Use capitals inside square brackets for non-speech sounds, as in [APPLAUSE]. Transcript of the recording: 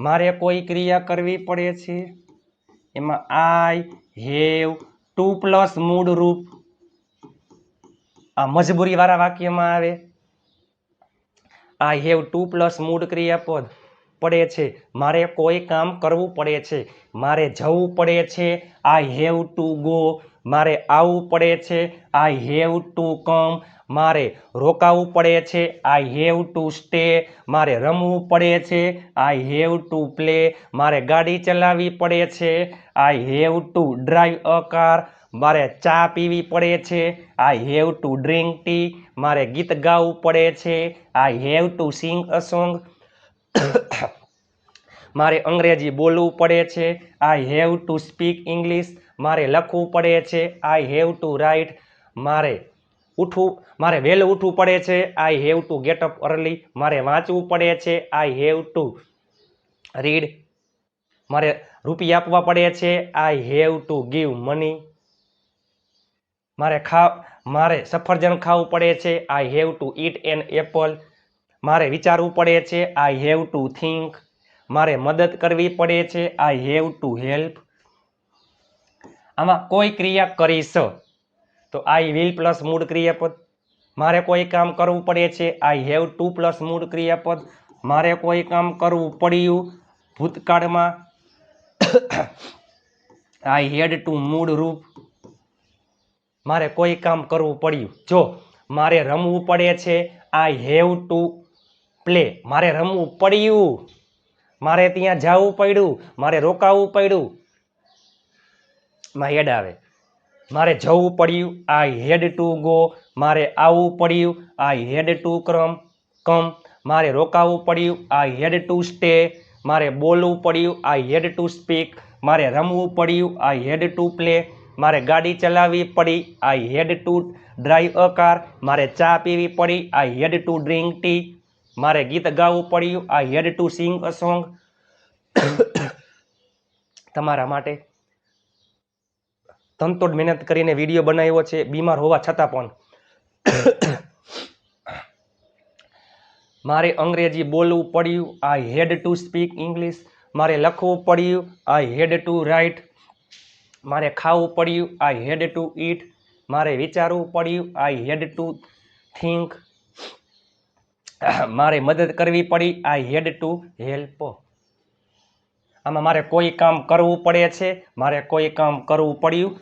મારે કોઈ ક્રિયા કરવી પડે છે? એમાં આઈ હેવ ટુ પ્લસ મૂળ રૂપ. આ મજબૂરીવાળા વાક્યમાં આવે. આઈ હેવ ટુ પ્લસ મૂળ ક્રિયાપદ પડે છે. મારે કોઈ કામ કરવું પડે છે. મારે જવું પડે છે. આઈ હેવ ટુ ગો મારે આવવું પડે છે આઈ હેવ ટુ કમ મારે રોકાવું પડે છે આઈ હેવ ટુ સ્ટે મારે રમવું પડે છે આઈ હેવ ટુ પ્લે મારે ગાડી ચલાવવી પડે છે I have to drive a car મારે ચા પીવી પડે છે I have to drink tea મારે ગીત ગાવું પડે છે I have to sing a song મારે અંગ્રેજી બોલવું પડે છે. I have to speak English મારે લખવું પડે છે. આઈ હેવ ટુ રાઇટ મારે ઉઠવું, મારે વહેલું ઉઠવું પડે છે. I have to get up early મારે વાંચવું પડે છે. આઈ હેવ ટુ રીડ મારે રૂપિયા આપવા પડે છે. I have to give money મારે ખા, મારે સફરજન ખાવું પડે છે. I have to eat an apple મારે વિચારવું પડે છે. આઈ હેવ ટુ થિંક મારે મદદ કરવી પડે છે. આઈ હેવ ટુ હેલ્પ આમાં કોઈ ક્રિયા કરીશ. તો આઈ વિલ પ્લસ મૂળ ક્રિયાપદ. મારે કોઈ કામ કરવું પડે છે. આઈ હેવ ટુ પ્લસ મૂળ ક્રિયાપદ. મારે કોઈ કામ કરવું પડ્યું ભૂતકાળમાં. આઈ હેડ ટુ મૂળ રૂપ. મારે કોઈ કામ કરવું પડ્યું. જો મારે રમવું પડે છે આઈ હેવ ટુ પ્લે મારે રમવું પડ્યું. મારે ત્યાં જવું પડ્યું, મારે રોકાવું પડ્યું. માં હેડ આવે. મારે જવું પડ્યું, આઈ હેડ ટુ ગો. મારે આવવું પડ્યું, આઈ હેડ ટુ ક્રમ, કમ. મારે રોકાવું પડ્યું, આઈ હેડ ટુ સ્ટે. મારે બોલવું પડ્યું, આઈ હેડ ટુ સ્પીક. મારે રમવું પડ્યું, આઈ હેડ ટુ પ્લે. મારે ગાડી ચલાવવી પડી, I had to drive a car. મારે ચા પીવી પડી, I had to drink tea. મારે ગીત ગાવું પડ્યું. I had two sing a song તમારા માટે તનતોડ મહેનત કરીને વીડિયો બનાવ્યો છે. બીમાર હોવા છતાં પણ. મારે અંગ્રેજી બોલવું પડ્યું. I had to speak English મારે લખવું પડ્યું. આઈ હેડ ટુ રાઇટ મારે ખાવું પડ્યું. આઈ હેડ ટુ ઈટ મારે વિચારવું પડ્યું. આઈ હેડ ટુ થિંક [COUGHS] મારે મદદ કરવી પડી. આઈ હેડ ટુ હેલ્પ આમાં મારે કોઈ કામ કરવું પડે છે? મારે કોઈ કામ કરવું પડ્યું?